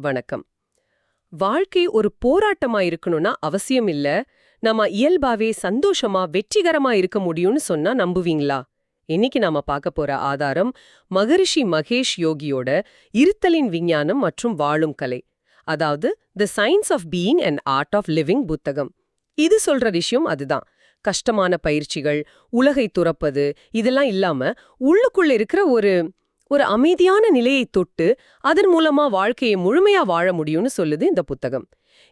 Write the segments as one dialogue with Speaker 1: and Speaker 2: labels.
Speaker 1: வணக்கம். வாழ்க்கை ஒரு போராட்டமா இருக்கணும்னா அவசியம் இல்ல. நம்ம இயல்பாவே சந்தோஷமா வெற்றிகரமா இருக்க முடியும்னு சொன்னா நம்புவீங்களா? இன்னைக்கு நாம பார்க்க போற ஆதாரம் மகரிஷி மகேஷ் யோகியோட இருத்தலின் விஞ்ஞானம் மற்றும் வாழும் கலை. அதாவது the science of being and art of living புத்தகம். இது சொல்ற விஷயம் அதுதான். கஷ்டமான பயிற்சிகள் உலகை துறப்பது இதெல்லாம் இல்லாம உள்ளுக்குள்ள இருக்கிற ஒரு ஒரு அமைதியான நிலையை தொட்டு அதன் மூலமா வாழ்க்கையை முழுமையா வாழ முடியும்னு சொல்லுது இந்த புத்தகம்.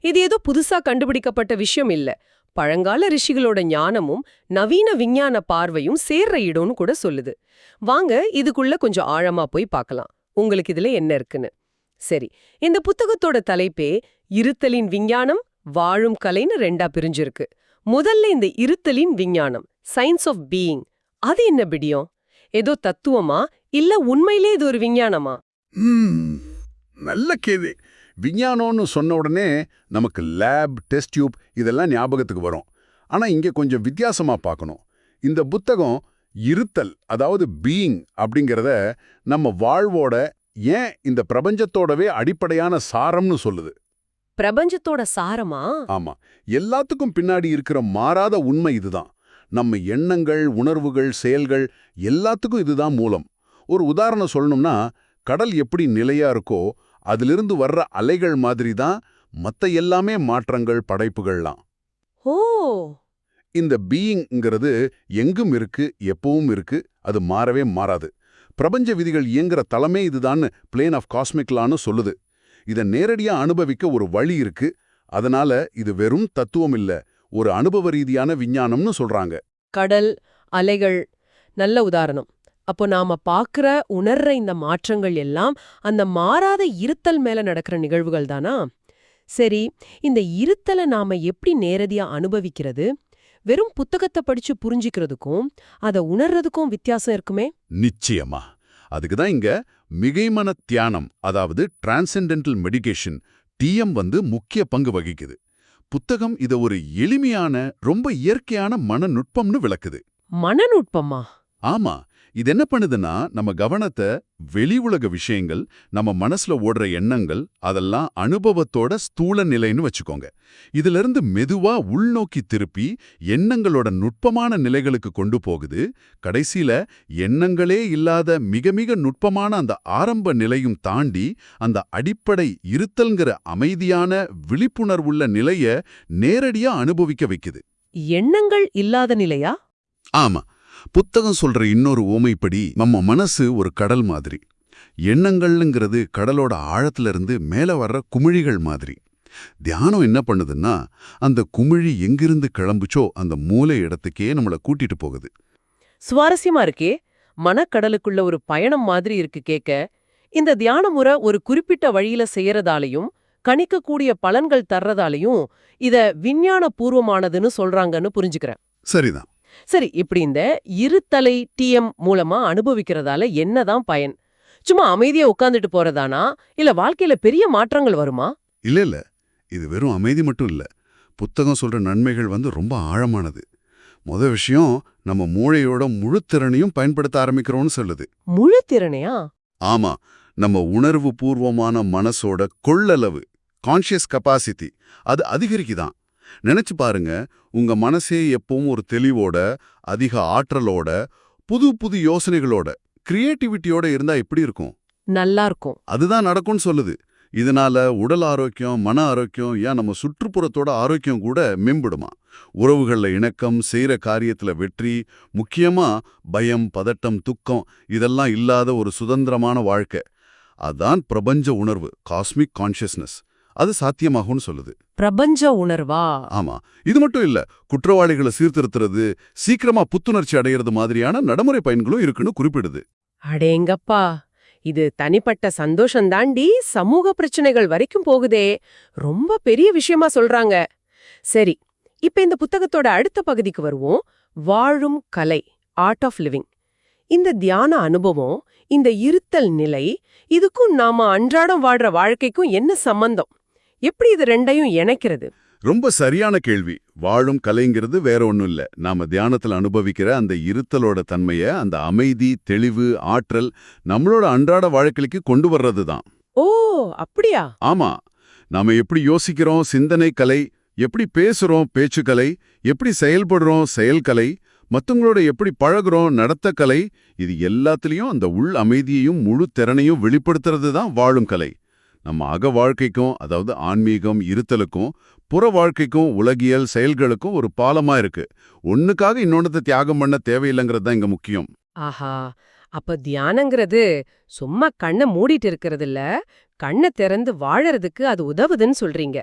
Speaker 1: இது ஏதோ புதுசா கண்டுபிடிக்கப்பட்ட விஷயம் இல்ல. பழங்கால ரிஷிகளோட ஞானமும் நவீன விஞ்ஞான பார்வையும் சேர்ற இடம்னு கூட சொல்லுது. வாங்க இதுக்குள்ள கொஞ்சம் ஆழமா போய் பார்க்கலாம். உங்களுக்கு இதுல என்ன இருக்குன்னு. சரி இந்த புத்தகத்தோட தலைப்பே இருத்தலின் விஞ்ஞானம் வாழும் கலைன்னு ரெண்டா பிரிஞ்சிருக்கு. முதல்ல இந்த இருத்தலின் விஞ்ஞானம் சயின்ஸ் ஆஃப் பீயிங் அது என்ன பிடியும் ஏதோ தத்துவமா இல்ல உண்மையிலே இது ஒரு விஞ்ஞானமா?
Speaker 2: நல்ல கேள்வி. விஞ்ஞானம்னு சொன்ன உடனே நமக்கு லேப் டெஸ்ட் டியூப் இதெல்லாம் ஞாபகத்துக்கு வரும். ஆனா இங்க கொஞ்சம் வித்தியாசமா பார்க்கணும். இந்த புத்தகம் இருத்தல் அதாவது பீயிங் அப்படிங்கிறத நம்ம வாழ்வோட ஏன் இந்த பிரபஞ்சத்தோடவே அடிப்படையான சாரம்னு சொல்லுது?
Speaker 1: பிரபஞ்சத்தோட சாரமா?
Speaker 2: ஆமா. எல்லாத்துக்கும் பின்னாடி இருக்கிற மாறாத உண்மை இதுதான். நம்ம எண்ணங்கள் உணர்வுகள் செயல்கள் எல்லாத்துக்கும் இதுதான் மூலம். ஒரு உதாரணம் சொல்லணும்னா கடல் எப்படி நிலையா இருக்கோ அதிலிருந்து வர்ற அலைகள் மாதிரி தான் மத்த எல்லாமே மாற்றங்கள் படைப்புகள்லாம்.
Speaker 1: ஓ!
Speaker 2: இந்த பீயிங்கிறது எங்கும் இருக்கு எப்பவும் இருக்கு அது மாறவே மாறாது. பிரபஞ்ச விதிகள் இயங்குற தலமே இதுதான்னு பிளேன் ஆஃப் காஸ்மிக்லான்னு சொல்லுது. இதை நேரடியா அனுபவிக்க ஒரு வழி இருக்கு. அதனால இது வெறும் தத்துவம் இல்ல ஒரு அனுபவ ரீதியான விஞ்ஞானம்னு சொல்றாங்க.
Speaker 1: கடல் அலைகள் நல்ல உதாரணம். அப்போ நாம பார்க்கிற உணர்ற இந்த மாற்றங்கள் எல்லாம் அந்த மாறாத இருத்தல் மேல நடக்கிற நிகழ்வுகள் தானா? சரி இந்த இருத்தலை நாம எப்படி நேரடியா அனுபவிக்கிறது? வெறும் புத்தகத்தை படிச்சு புரிஞ்சிக்கிறதுக்கும் அதை உணர்றதுக்கும் வித்தியாசம் இருக்குமே?
Speaker 2: நிச்சயமா. அதுக்கு தான் இங்க மிகைமன தியானம் அதாவது டிரான்சென்டென்டல் மெடிகேஷன் டிஎம் வந்து முக்கிய பங்கு வகிக்குது. புத்தகம் இத ஒரு எளிமையான ரொம்ப இயற்கையான மனநுட்பம்னு விளக்குது.
Speaker 1: மனநுட்பமா?
Speaker 2: ஆமா. இது என்ன பண்ணுதுன்னா நம்ம கவனத்தை வெளி உலக விஷயங்கள் நம்ம மனசுல ஓடுற எண்ணங்கள் அதெல்லாம் அனுபவத்தோட ஸ்தூல நிலைன்னு வச்சுக்கோங்க. இதுல இருந்து மெதுவா உள்நோக்கி திருப்பி எண்ணங்களோட நுட்பமான நிலைகளுக்கு கொண்டு போகுது. கடைசியில எண்ணங்களே இல்லாத மிக மிக நுட்பமான அந்த ஆரம்ப நிலையும் தாண்டி அந்த அடிப்படை இருத்தல்ங்கிற அமைதியான விழிப்புணர்வுள்ள நிலைய நேரடியா அனுபவிக்க வைக்குது.
Speaker 1: எண்ணங்கள் இல்லாத நிலையா?
Speaker 2: ஆமா. புத்தகம் சொல்ற இன்னொரு ஓமைப்படி நம்ம மனசு ஒரு கடல் மாதிரி. எண்ணங்கள்ங்கிறது கடலோட ஆழத்துல இருந்து மேல வர்ற குமிழிகள் மாதிரி. தியானம் என்ன பண்ணுதுன்னா அந்த குமிழி எங்கிருந்து கிளம்புச்சோ அந்த மூலை இடத்துக்கே நம்மளை கூட்டிட்டு போகுது.
Speaker 1: சுவாரஸ்யமா இருக்கே. மனக்கடலுக்குள்ள ஒரு பயணம் மாதிரி இருக்கு கேக்க. இந்த தியான முறை ஒரு குறிப்பிட்ட வழியில செய்யறதாலையும் கணிக்கக்கூடிய பலன்கள் தர்றதாலையும் இத விஞ்ஞான பூர்வமானதுன்னு சொல்றாங்கன்னு புரிஞ்சுக்கிறேன்.
Speaker 2: சரிதான்.
Speaker 1: சரி இப்படி இந்த இருத்தலை டிஎம் மூலமா அனுபவிக்கிறதால என்னதான் பயன்? சும்மா அமைதியா உட்கார்ந்துட்டு போறதானா? இல்ல வாழ்க்கையில பெரிய மாற்றங்கள் வருமா?
Speaker 2: இல்ல இல்ல. இது வெறும் அமைதி மட்டும் இல்ல. புத்தகம் சொல்ற நன்மைகள் வந்து ரொம்ப ஆழமானது. முத விஷயம் நம்ம மூளையோட முழு திறனையும் பயன்படுத்த ஆரம்பிக்கிறோம்னு சொல்லுது.
Speaker 1: முழு திறனையா?
Speaker 2: ஆமா. நம்ம உணர்வு பூர்வமான மனசோட கொள்ளளவு கான்ஷியஸ் கெப்பாசிட்டி அது அதிகரிக்குதான். நினைச்சு பாருங்க உங்க மனசே எப்பவும் ஒரு தெளிவோட அதிக ஆற்றலோட புது புது யோசனைகளோட கிரியேட்டிவிட்டியோட இருந்தா எப்படி இருக்கும்?
Speaker 1: நல்லா இருக்கும்.
Speaker 2: அதுதான் நடக்கும்னு சொல்லுது. இதனால உடல் ஆரோக்கியம் மன ஆரோக்கியம் ஏன் நம்ம சுற்றுப்புறத்தோட ஆரோக்கியம் கூட மேம்படுமா? உறவுகள்ல இணக்கம் செய்யற காரியத்துல வெற்றி முக்கியமா பயம் பதட்டம் துக்கம் இதெல்லாம் இல்லாத ஒரு சுதந்திரமான வாழ்க்கை. அதான் பிரபஞ்ச உணர்வு காஸ்மிக் கான்ஷியஸ்னஸ் அது சாத்தியமாகும்னு சொல்லுது.
Speaker 1: பிரபஞ்ச உணர்வா?
Speaker 2: ஆமா. இது மட்டும் இல்ல குற்றவாளிகளை சீர்திருத்துறது சீக்கிரமா புத்துணர்ச்சி அடையிறது மாதிரியான நடைமுறை பயன்களும் இருக்குன்னு குறிப்பிடுது.
Speaker 1: அடேங்கப்பா இது தனிப்பட்ட சந்தோஷம் தாண்டி சமூக பிரச்சனைகள் வரைக்கும் போகுதே. ரொம்ப பெரிய விஷயமா சொல்றாங்க. சரி இப்ப இந்த புத்தகத்தோட அடுத்த பகுதிக்கு வருவோம். வாழும் கலை ஆர்ட் ஆஃப் லிவிங் இந்த தியான அனுபவம் இந்த இருத்தல் நிலை இதுக்கும் நாம அன்றாடம் வாழ்ற வாழ்க்கைக்கும் என்ன சம்பந்தம்? எப்படி இது ரெண்டையும் இணைக்கிறது?
Speaker 2: ரொம்ப சரியான கேள்வி. வாழும் கலைங்கிறது வேற ஒண்ணும் இல்ல. நாம தியானத்துல அனுபவிக்கிற அந்த இருத்தலோட தன்மைய அந்த அமைதி தெளிவு ஆற்றல் நம்மளோட அன்றாட வாழ்க்கைக்கு கொண்டு வர்றது தான்.
Speaker 1: ஓ அப்படியா?
Speaker 2: ஆமா. நாம எப்படி யோசிக்கிறோம் சிந்தனை கலை எப்படி பேசுறோம் பேச்சுக்கலை எப்படி செயல்படுறோம் செயல்கலை மத்தவங்களோட எப்படி பழகுறோம் நடத்தக்கலை இது எல்லாத்துலயும் அந்த உள் அமைதியையும் முழு திறனையும் வெளிப்படுத்துறது தான் வாழும் கலை. நம்ம அக வாழ்க்கைக்கும் அதாவது ஆன்மீகம் இருத்தலுக்கும் புற வாழ்க்கைக்கும் உலகியல் செயல்களுக்கும் ஒரு பாலமா இருக்கு. ஒண்ணுக்காக இன்னொன்னத்தை தியாகம் பண்ண தேவையில்லைங்கிறது தான் இங்க முக்கியம்.
Speaker 1: ஆஹா! அப்ப தியானங்கிறது சும்மா கண்ணை மூடிட்டு இருக்கிறது இல்ல கண்ணை திறந்து வாழறதுக்கு அது உதவுதுன்னு சொல்றீங்க.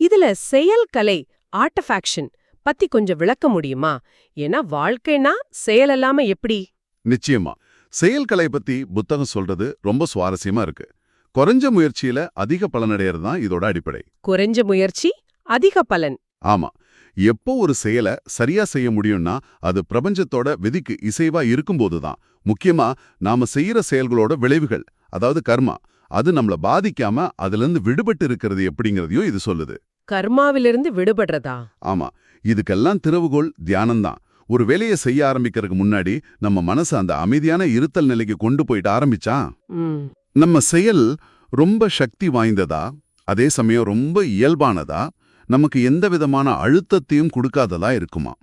Speaker 1: இதுல செயல் கலை ஆர்ட் ஆஃப் ஆக்ஷன் பத்தி கொஞ்சம் விளக்க முடியுமா? ஏன்னா வாழ்க்கைனா செயல் இல்லாம எப்படி?
Speaker 2: நிச்சயமா. செயல்கலை பத்தி புத்தகம் சொல்றது ரொம்ப சுவாரஸ்யமா இருக்கு. குறைஞ்ச முயற்சியில அதிக பலனடையறது தான் இதோட அடிப்படை.
Speaker 1: குறைஞ்ச முயற்சி அதிக பலன்.
Speaker 2: ஆமா. எப்போ ஒரு செயலை சரியா செய்ய முடியும்னா அது பிரபஞ்சத்தோட விதிக்கு இசைவா இருக்கும்போது தான். முக்கியமா நாம செய்யற செயல்களோட விளைவுகள் அதாவது கர்மா அது நம்மள பாதிக்காம அதுல இருந்து விடுபட்டு இருக்கிறது எப்படிங்கறதையும் இது சொல்லுது.
Speaker 1: கர்மாவிலிருந்து விடுபடுறதா?
Speaker 2: ஆமா. இதுக்கெல்லாம் திறவுகோல் தியானம்தான் ஒரு வேலையை செய்ய ஆரம்பிக்கிறதுக்கு முன்னாடி நம்ம மனசு அந்த அமைதியான இருத்தல் நிலைக்கு கொண்டு போயிட்டு ஆரம்பிச்சா? நம்ம செயல் ரொம்ப சக்தி வாய்ந்ததா? அதே சமயம் ரொம்ப இயல்பானதா? நமக்கு எந்த விதமான அழுத்தத்தையும் கொடுக்காததா இருக்குமா?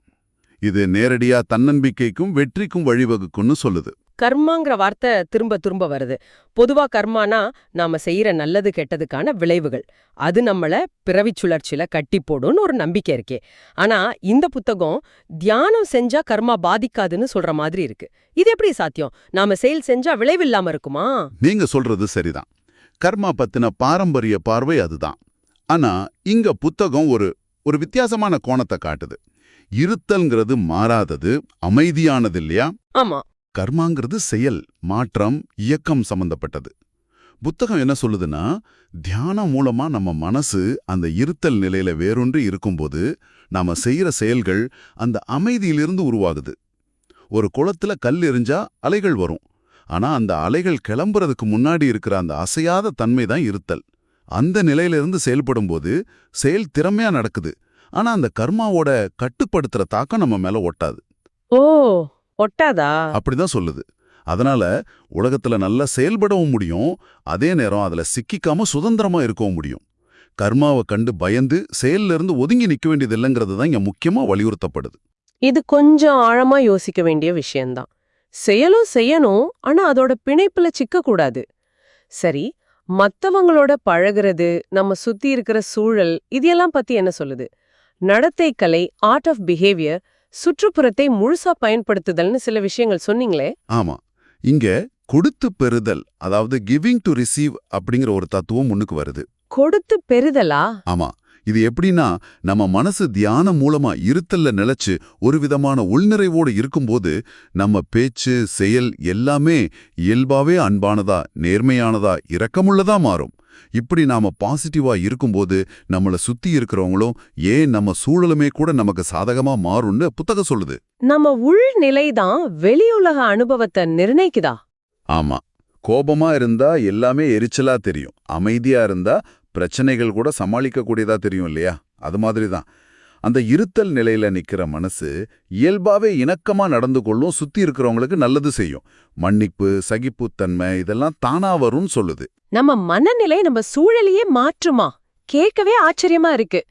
Speaker 2: இது நேரடியா தன்னம்பிக்கைக்கும் வெற்றிக்கும் வழிவகுக்கும்னு சொல்லுது.
Speaker 1: கர்மாங்கிற வார்த்தை திரும்ப திரும்ப வருது. பொதுவா கர்மானா நாம செய்யற நல்லது கெட்டதுக்கான விளைவுகள். அது நம்மள பிறவிச் சுழற்சியில கட்டி போடும்னு ஒரு நம்பிக்கை இருக்கே. ஆனா இந்த புத்தகம் தியானம் செஞ்சா கர்மா பாதிக்காதுன்னு சொல்ற மாதிரி இருக்கு. இது எப்படி சாத்தியம்? நாம செயல் செஞ்சா விளைவு இல்லாம இருக்குமா?
Speaker 2: நீங்க சொல்றது சரிதான். கர்மா பத்தின பாரம்பரிய பார்வை அதுதான். ஆனா இங்க புத்தகம் ஒரு ஒரு வித்தியாசமான கோணத்தை காட்டுது. இருத்தல்ங்கிறது மாறாதது அமைதியானது இல்லையா?
Speaker 1: ஆமா.
Speaker 2: கர்மாங்கிறது செயல் மாற்றம் இயக்கம் சம்பந்தப்பட்டது. புத்தகம் என்ன சொல்லுதுன்னா தியானம் மூலமா நம்ம மனசு அந்த இருத்தல் நிலையில வேறொன்று இருக்கும்போது நாம செய்யற செயல்கள் அந்த அமைதியிலிருந்து உருவாகுது. ஒரு குளத்துல கல் எரிஞ்சா அலைகள் வரும். ஆனா அந்த அலைகள் கிளம்புறதுக்கு முன்னாடி இருக்கிற அந்த அசையாத தன்மை தான் இருத்தல். அந்த நிலையிலிருந்து செயல்படும்போது செயல் திறமையா நடக்குது. ஆனா அந்த கர்மாவோட கட்டுப்படுத்துற தாக்கம் நம்ம மேல ஒட்டாது.
Speaker 1: ஓ! ஒட்டாதா?
Speaker 2: அப்படிதான் சொல்லுது. அதனால உலகத்துல நல்லா செயல்படவும் முடியும் அதே நேரம் அதுல சிக்கிக்காம சுதந்திரமா இருக்கவும் முடியும். கர்மாவை கண்டு பயந்து செயல்ல இருந்து ஒதுங்கி நிக்க வேண்டியது இல்லைங்கிறது தான் இங்க முக்கியமா வலியுறுத்தப்படுது.
Speaker 1: இது கொஞ்சம் ஆழமா யோசிக்க வேண்டிய விஷயம்தான். செயலும் செய்யணும் ஆனா அதோட பிணைப்புல சிக்க கூடாது சரி மத்தவங்களோட பழகுறது நம்ம சுத்தி இருக்கிற சூழல் இதெல்லாம் பத்தி என்ன சொல்லுது? நடத்தை கலை ஆர்ட் ஆஃப் பிஹேவியர் சுற்றுப்புறத்தை முழுசா பயன்படுத்துதல்னு சில விஷயங்கள் சொன்னீங்களே?
Speaker 2: ஆமா. இங்க கொடுத்து பெறுதல் அதாவது கிவிங் டு ரிசீவ் அப்படிங்கிற ஒரு தத்துவம் முன்னுக்கு வருது.
Speaker 1: கொடுத்து பெறுதலா?
Speaker 2: ஆமா. இது எப்படின்னா நம்ம மனசு தியானம் மூலமா இருத்தல்ல நிலைச்சு ஒரு விதமான உள்நிறைவோடு இருக்கும்போது நம்ம பேச்சு செயல் எல்லாமே இயல்பாவே அன்பானதா நேர்மையானதா இரக்கமுள்ளதா மாறும். இப்படி நாம பாசிட்டிவா இருக்கும்போது நம்மள சுத்தி இருக்கிறவங்களும் ஏன் நம்ம சூழலுமே கூட நமக்கு சாதகமா மாறும்னு புத்தகம் சொல்லுது.
Speaker 1: நம்ம உள் நிலைதான் வெளியுலக அனுபவத்தை நிர்ணயிக்குதா?
Speaker 2: ஆமா. கோபமா இருந்தா எல்லாமே எரிச்சலா தெரியும். அமைதியா இருந்தா பிரச்சனைகள் கூட சமாளிக்கக்கூடியதா தெரியும் இல்லையா? அது மாதிரி தான் அந்த இருத்தல் நிலையில நிக்கிற மனசு இயல்பாவே இணக்கமா நடந்து கொள்ளும் சுத்தி இருக்கிறவங்களுக்கு நல்லது செய்யும். மன்னிப்பு சகிப்புத்தன்மை இதெல்லாம் தானா வரும்னு சொல்லுது.
Speaker 1: நம்ம மனநிலை நம்ம சூழலையே மாற்றுமா? கேட்கவே ஆச்சரியமா இருக்கு.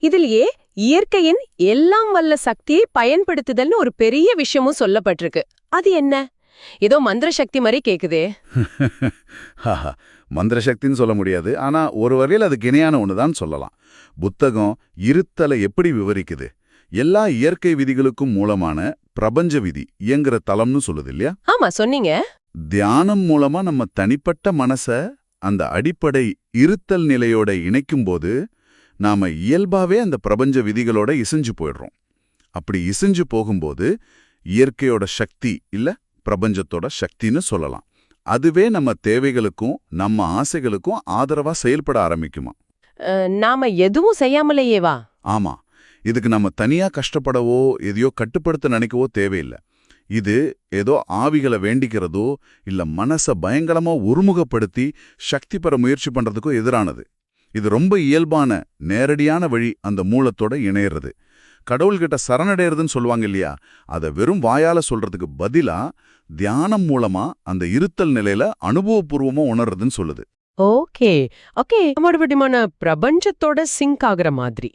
Speaker 1: இதிலேயே இயற்கையின் எல்லாம் வல்ல சக்தியை பயன்படுத்துதல்னு ஒரு பெரிய விஷயமும் சொல்லப்பட்டிருக்கு. அது என்ன? ஏதோ மந்திர சக்தி மாதிரி கேக்குதே.
Speaker 2: ஹாஹா மந்திர சக்தின்னு சொல்ல முடியாது. ஆனா ஒரு வகையில் அதுக்கு இணையான ஒண்ணுதான் சொல்லலாம். புத்தகம் இருத்தலை எப்படி விவரிக்குது? எல்லா இயற்கை விதிகளுக்கும் மூலமான பிரபஞ்ச விதி இயங்குற தலம்னு சொல்லுது இல்லையா?
Speaker 1: ஆமா சொன்னீங்க.
Speaker 2: தியானம் மூலமா நம்ம தனிப்பட்ட மனச அந்த அடிப்படை இருத்தல் நிலையோட இணைக்கும்போது நாம இயல்பாவே அந்த பிரபஞ்ச விதிகளோட இசைஞ்சு போயிடுறோம். அப்படி இசைஞ்சு போகும்போது இயற்கையோட சக்தி இல்ல பிரபஞ்சத்தோட சக்தின்னு சொல்லலாம். அதுவே நம்ம தேவைகளுக்கும் நம்ம ஆசைகளுக்கும் ஆதரவா செயல்பட ஆரம்பிக்குமா?
Speaker 1: நாம எதுவும் செய்யாமலேயேவா
Speaker 2: ஆமா. இதுக்கு நம்ம தனியா கஷ்டப்படவோ எதையோ கட்டுப்படுத்த நினைக்கவோ தேவையில்லை. இது ஏதோ ஆவிகளை வேண்டிக்கிறதோ இல்ல மனச பயங்கரமா ஒருமுகப்படுத்தி சக்தி பெற முயற்சி பண்றதுக்கோ எதிரானது. இது ரொம்ப இயல்பான நேரடியான வழி அந்த மூலத்தோட இணையறது. கடவுள்கிட்ட சரணடைறதுன்னு சொல்லுவாங்க இல்லையா? அதை வெறும் வாயால சொல்றதுக்கு பதிலா தியானம் மூலமா அந்த இருத்தல் நிலையில அனுபவபூர்வமா உணர்றதுன்னு சொல்லுது.
Speaker 1: ஓகே. ஓகே. மறுபடியுமான பிரபஞ்சத்தோட சிங்க் ஆகுற மாதிரி.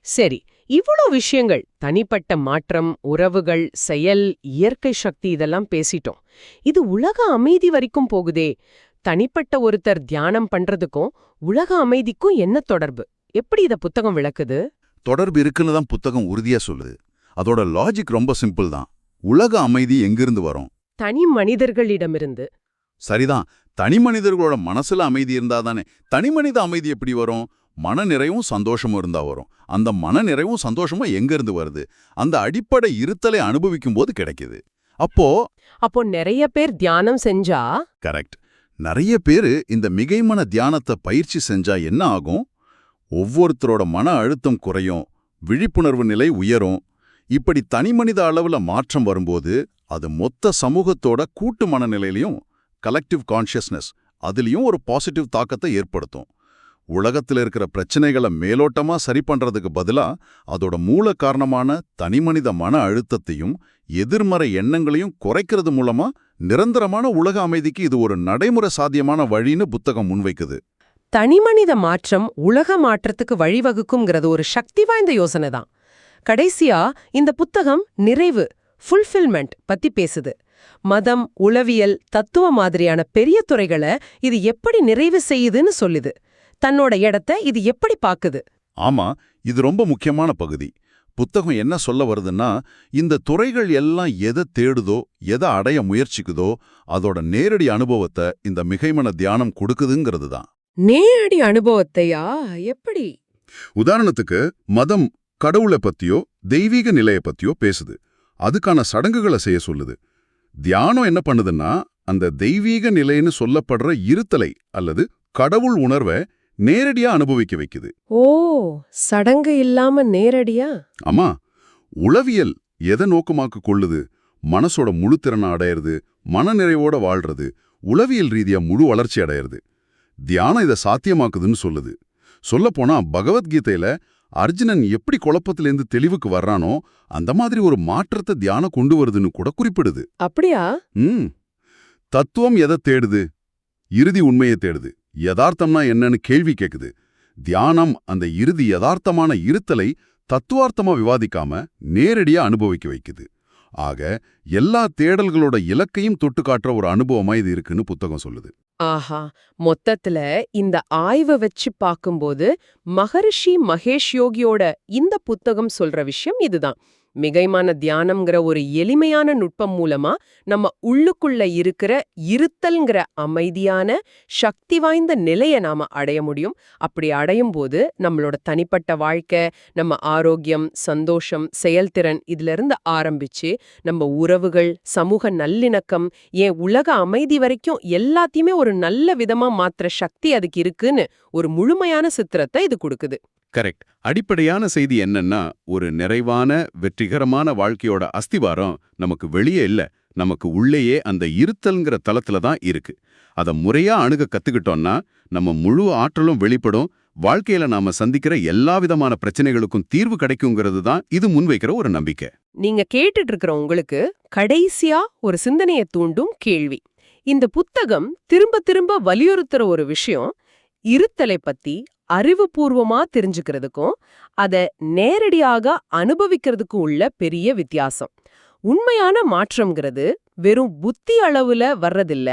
Speaker 1: சரி. இவ்வளோ விஷயங்கள் தனிப்பட்ட மாற்றம் உறவுகள் செயல் இயற்கை சக்தி இதெல்லாம் பேசிட்டோம். இது உலக அமைதி வரைக்கும் போகுதே. தனிப்பட்ட ஒருத்தர் தியானம் பண்றதுக்கும் உலக அமைதிக்கும் என்ன தொடர்பு? எப்படி இத புத்தகம் விளக்குது?
Speaker 2: தொடர்பு இருக்குன்னு தான் புத்தகம் உறுதியா சொல்லுது. அதோட லாஜிக் ரொம்ப சிம்பிள் தான். உலக அமைதி எங்கிருந்து வரும்?
Speaker 1: தனி மனிதர்களிடமிருந்து.
Speaker 2: சரிதான். தனி மனிதர்களோட மனசுல அமைதி இருந்தா தானே. தனி மனித அமைதி எப்படி வரும்? மன நிறைவும் சந்தோஷமும் இருந்தா வரும். அந்த மன நிறைவும் சந்தோஷமும் எங்க இருந்து வருது? அந்த அடிப்படை இருத்தலை அனுபவிக்கும் போது கிடைக்குது. அப்போ
Speaker 1: அப்போ நிறைய பேர் தியானம் செஞ்சா?
Speaker 2: கரெக்ட். நிறைய பேரு இந்த மிகைமன தியானத்தை பயிற்சி செஞ்சா என்ன ஆகும்? ஒவ்வொருத்தரோட மன அழுத்தம் குறையும் விழிப்புணர்வு நிலை உயரும். இப்படி தனிமனித அளவுல மாற்றம் வரும்போது அது மொத்த சமூகத்தோட கூட்டு மனநிலையிலையும் கலெக்டிவ் கான்ஷியஸ்னஸ் அதுலயும் ஒரு பாசிட்டிவ் தாக்கத்தை ஏற்படுத்தும். உலகத்துல இருக்கிற பிரச்சனைகளை மேலோட்டமா சரி பண்றதுக்கு பதிலா அதோட மூல காரணமான தனிமனித மன அழுத்தத்தையும் எதிர்மறை எண்ணங்களையும் குறைக்கிறது மூலமா நிரந்தரமான உலக அமைதிக்கு இது ஒரு நடைமுறை சாத்தியமான வழின்னு புத்தகம் முன்வைக்குது.
Speaker 1: தனிமனித மாற்றம் உலக மாற்றத்துக்கு வழிவகுக்குங்கிறது ஒரு சக்தி வாய்ந்த யோசனை தான். கடைசியா இந்த புத்தகம் நிறைவு ஃபுல்ஃபில்மெண்ட் பத்தி பேசுது. மதம் உளவியல் தத்துவ மாதிரியான பெரிய துறைகளை இது எப்படி நிறைவு செய்யுதுன்னு சொல்லுது. தன்னோட இடத்த இது எப்படி பாக்குது.
Speaker 2: ஆமா இது ரொம்ப முக்கியமான பகுதி. புத்தகம் என்ன சொல்ல வருதுன்னா இந்த துறைகள் எல்லாம் எதை தேடுதோ எதை அடைய முயற்சிக்குதோ அதோட நேரடி அனுபவத்தை இந்த மிகைமன தியானம் கொடுக்குதுங்கிறது தான்.
Speaker 1: நேரடி அனுபவத்தையா? எப்படி?
Speaker 2: உதாரணத்துக்கு மதம் கடவுளை பத்தியோ தெய்வீக நிலையை பத்தியோ பேசுது. அதுக்கான சடங்குகளை செய்ய சொல்லுது. தியானம் என்ன பண்ணுதுன்னா அந்த தெய்வீக நிலைன்னு சொல்லப்படுற இருத்தலை அல்லது கடவுள் உணர்வை நேரடியா அனுபவிக்க வைக்குது.
Speaker 1: ஓ சடங்கு இல்லாம நேரடியா?
Speaker 2: ஆமா. உளவியல் எதை நோக்கமாக்கு கொள்ளுது? மனசோட முழு திறனை அடையிறது மனநிறைவோட வாழ்றது உளவியல் ரீதியா முழு வளர்ச்சி அடையிறது. தியானம் இதை சாத்தியமாக்குதுன்னு சொல்லுது. சொல்லப்போனா பகவத்கீதையில அர்ஜுனன் எப்படி குழப்பத்திலேருந்து தெளிவுக்கு வர்றானோ அந்த மாதிரி ஒரு மாற்றத்தை தியானம் கொண்டு வருதுன்னு கூட குறிப்பிடுது.
Speaker 1: அப்படியா?
Speaker 2: ம். தத்துவம் எதை தேடுது? இறுதி உண்மையை தேடுது. யதார்த்தம்னா என்னன்னு கேள்வி கேக்குது. தியானம் அந்த இறுதி யதார்த்தமான இருத்தலை தத்துவார்த்தமா விவாதிக்காம நேரடியா அனுபவிக்க வைக்குது. ஆக எல்லா தேடல்களோட இலக்கையும் தொட்டு காட்டுற ஒரு அனுபவமா இது இருக்குன்னு புத்தகம் சொல்லுது.
Speaker 1: ஆஹா மொத்தத்துல இந்த ஆய்வை வச்சு பார்க்கும்போது மகரிஷி மகேஷ் யோகியோட இந்த புத்தகம் சொல்ற விஷயம் இதுதான். மிகைமான தியானம்ங்கிற ஒரு எளிமையான நுட்பம் மூலமா நம்ம உள்ளுக்குள்ள இருக்கிற இருத்தல்ங்கிற அமைதியான சக்தி வாய்ந்த நிலையை நாம அடைய முடியும். அப்படி அடையும் போது நம்மளோட தனிப்பட்ட வாழ்க்கை நம்ம ஆரோக்கியம் சந்தோஷம் செயல்திறன் இதுல இருந்து ஆரம்பிச்சு நம்ம உறவுகள் சமூக நல்லிணக்கம் ஏன் உலக அமைதி வரைக்கும் எல்லாத்தையுமே ஒரு நல்ல விதமா மாத்துற சக்தி அதுக்கு இருக்குன்னு ஒரு முழுமையான சித்திரத்தை இது கொடுக்குது.
Speaker 3: கரெக்ட் அடிப்படையான செய்தி என்னன்னா ஒரு நிறைவான வெற்றிகரமான வாழ்க்கையோட அஸ்திவாரம் நமக்கு வெளியே இல்ல. நமக்கு உள்ளேயே அந்த இருத்தல்ங்கிற தளத்துல தான் இருக்கு. அத முறையா அணுக கத்துக்கிட்டோம்னா நம்ம முழு ஆற்றலும் வெளிப்படும். வாழ்க்கையில நாம சந்திக்கிற எல்லா விதமான பிரச்சனைகளுக்கும் தீர்வு கிடைக்குங்கிறது தான் இது முன்வைக்கிற ஒரு நம்பிக்கை.
Speaker 1: நீங்க கேட்டுட்டு இருக்கிற உங்களுக்கு கடைசியா ஒரு சிந்தனையை தூண்டும் கேள்வி. இந்த புத்தகம் திரும்ப திரும்ப வலியுறுத்துற ஒரு விஷயம் இருத்தலை பத்தி அறிவுபூர்வமா தெரிஞ்சுக்கிறதுக்கும் அத நேரடியாக அனுபவிக்கிறதுக்கும் உள்ள பெரிய வித்தியாசம். உண்மையான மாற்றம்ங்கிறது வெறும் புத்தி அளவுல வர்றதில்ல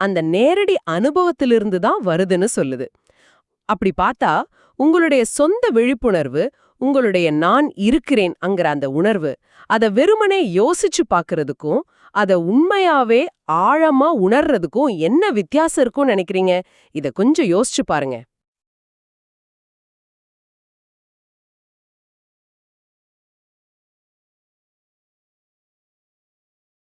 Speaker 1: அந்த நேரடி அனுபவத்திலிருந்து தான் வருதுன்னு சொல்லுது. அப்படி பார்த்தா உங்களுடைய சொந்த விழிப்புணர்வு உங்களுடைய நான் இருக்கிறேன் அங்கிற அந்த உணர்வு அத வெறுமனே யோசிச்சு பார்க்கறதுக்கும் அத உண்மையாவே ஆழமா உணர்றதுக்கும் என்ன வித்தியாசம் இருக்கும்னு நினைக்கிறீங்க? இத கொஞ்சம் யோசிச்சு பாருங்க.